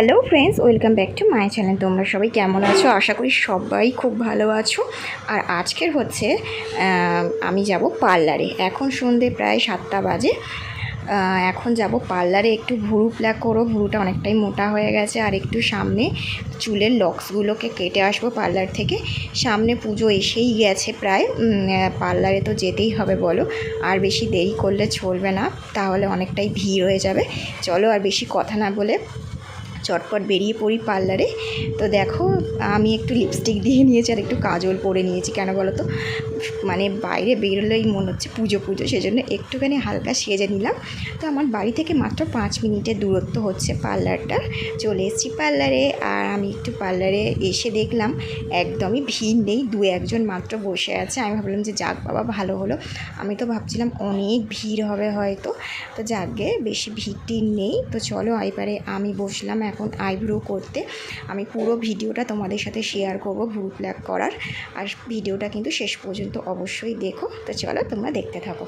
Hello friends, welcome back to my channel. তোমরা সবাই কেমন আছো? আশা করি সবাই খুব ভালো আছো। আর আজকের হচ্ছে আমি যাব পার্লারে। এখন সন্ধে প্রায় সাতটা বাজে। এখন যাব পার্লারে। একটু ভুরু প্লাক করো। ভুরুটা অনেকটাই মোটা হয়ে গেছে। আর একটু সামনে চুলের লক্সগুলোকে কেটে আসব পার্লার থেকে। সামনে পুজো এসেই গেছে প্রায়। পার্লারে তো যেতেই হবে বলো। আর বেশি দেরি করলে চলবে না। তাহলে অনেকটাই ভিড় হয়ে যাবে। চলো আর বেশি কথা না বলে চটপট বেরিয়ে পড়ি পার্লারে। তো দেখো, আমি একটু লিপস্টিক দিয়ে নিয়েছি আর একটু কাজল পরে নিয়েছি, কেন বলো তো মানে বাইরে বেরোলেই মনে হচ্ছে পুজো পুজো, সেজন্য একটুখানি হালকা সেজে নিলাম। তো আমার বাড়ি থেকে মাত্র পাঁচ মিনিটের দূরত্ব হচ্ছে পার্লারটা। চলে এসেছি পার্লারে আর আমি একটু পার্লারে এসে দেখলাম, একদমই ভিড় নেই, দু একজন মাত্র বসে আছে। আমি ভাবলাম যে, যাক বাবা, ভালো হলো। আমি তো ভাবছিলাম অনেক ভিড় হবে হয়তো। তো যাকগে বেশি ভিড় নেই। তো চলো, এবারে আমি বসলাম এখন আইব্রো করতে আমি পুরো ভিডিওটা তোমাদের সাথে শেয়ার করব ভ্রু প্ল্যাক করার। আর ভিডিওটা কিন্তু শেষ পর্যন্ত অবশ্যই দেখো। তো চলো তোমরা দেখতে থাকো।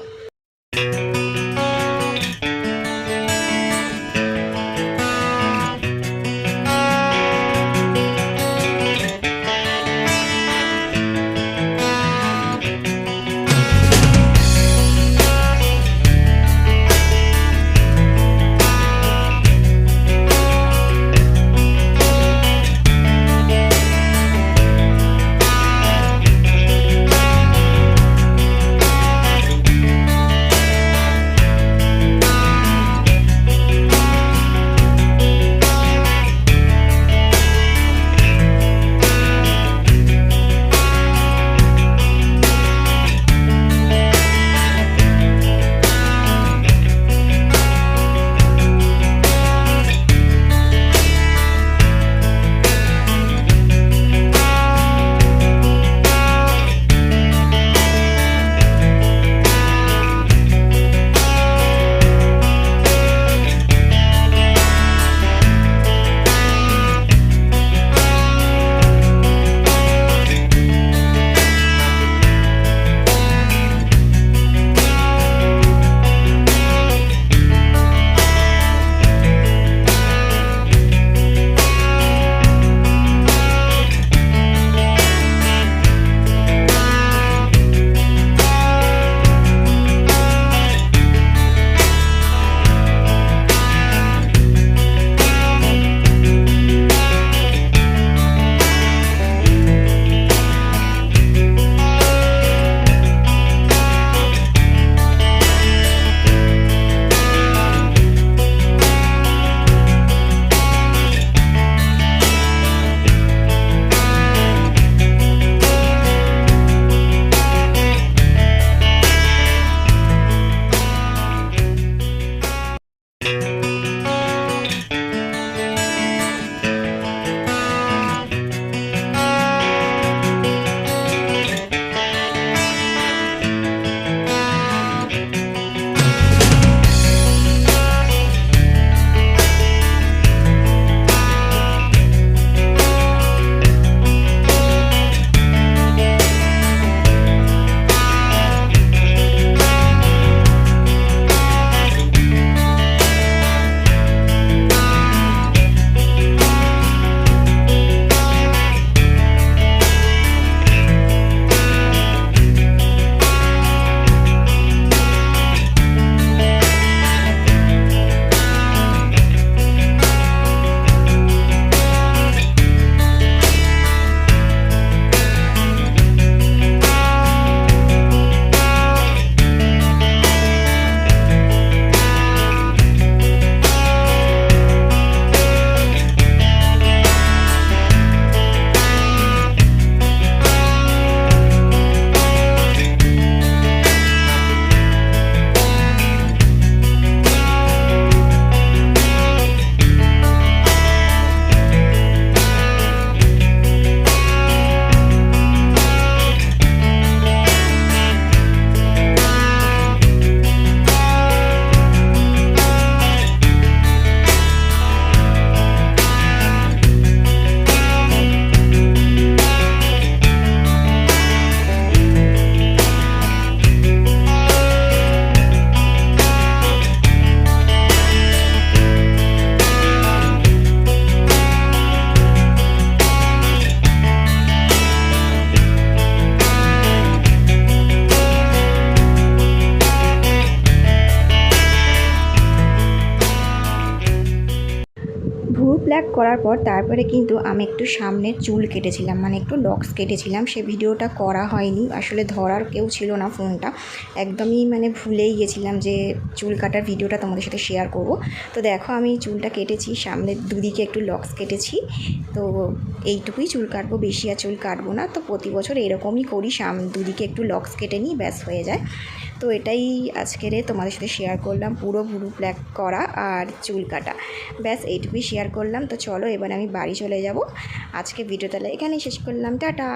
করার পর তারপরে কিন্তু আমি একটু সামনের চুল কেটেছিলাম মানে একটু লক্স কেটেছিলাম। সে ভিডিওটা করা হয়নি, আসলে ধরার কেউ ছিল না ফোনটা। একদমই মানে ভুলেই গেছিলাম যে চুল কাটার ভিডিওটা তোমাদের সাথে শেয়ার করব। তো দেখো আমি চুলটা কেটেছি সামনে দুদিকে একটু লক্স কেটেছি। তো এইটুকুই চুল কাটবো, বেশি আর চুল কাটবো না। তো প্রতি বছর এরকমই করি, সাম দুদিকে একটু লক্স কেটে নিই, ব্যাস হয়ে যায়। তো এটাই আজকের তোমাদের সাথে শেয়ার করলাম, পুরো ভুরু ব্ল্যাক করা আর চুল কাটা। ব্যাস, এইটুকুই শেয়ার করলাম। তো চলো, এবার আমি বাড়ি চলে যাব। আজকে ভিডিও তাহলে এখানেই শেষ করলাম। টাটা!